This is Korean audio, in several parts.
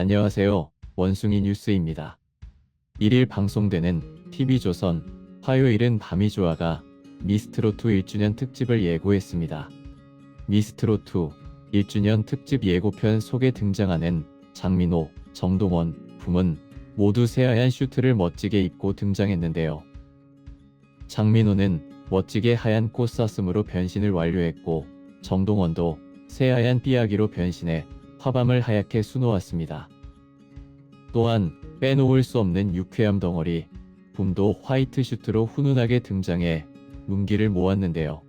안녕하세요. 원숭이 뉴스입니다. 1일 방송되는 TV조선 화요일은 밤이 좋아가 미스트로트 1주년 특집을 예고했습니다. 미스트로트 1주년 특집 예고편 속에 등장하는 장민호, 정동원, 붐은 모두 새하얀 슈트를 멋지게 입고 등장했는데요. 장민호는 멋지게 하얀 꽃사슴으로 변신을 완료했고 정동원도 새하얀 삐아기로 변신해 화밤을 하얗게 수놓았습니다. 또한 빼놓을 수 없는 유쾌함 덩어리 붐도 화이트 슈트로 훈훈하게 등장해 눈기를 모았는데요.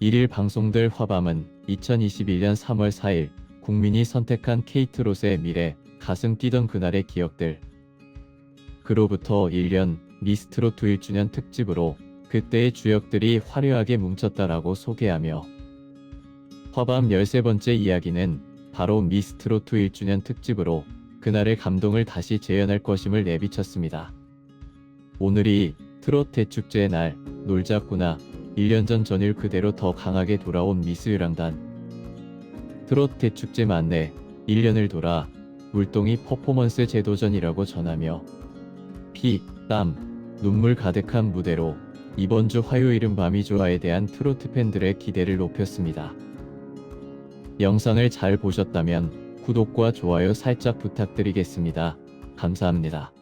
1일 방송될 화밤은 2021년 3월 4일 국민이 선택한 케이트롯의 미래 가슴 뛰던 그날의 기억들 그로부터 1년 미스트롯 1주년 특집으로 그때의 주역들이 화려하게 뭉쳤다라고 소개하며 화밤 13번째 이야기는 바로 미스트로트 1주년 특집으로 그날의 감동을 다시 재현할 것임을 내비쳤습니다. 오늘이 트롯 대축제의 날 놀자꾸나 1년 전 전일 그대로 더 강하게 돌아온 미스유랑단 트롯 대축제 만내 1년을 돌아 물동이 퍼포먼스 재도전이라고 전하며 피, 땀, 눈물 가득한 무대로 이번 주 화요일은 밤이 좋아에 대한 트로트 팬들의 기대를 높였습니다. 영상을 잘 보셨다면 구독과 좋아요 살짝 부탁드리겠습니다. 감사합니다.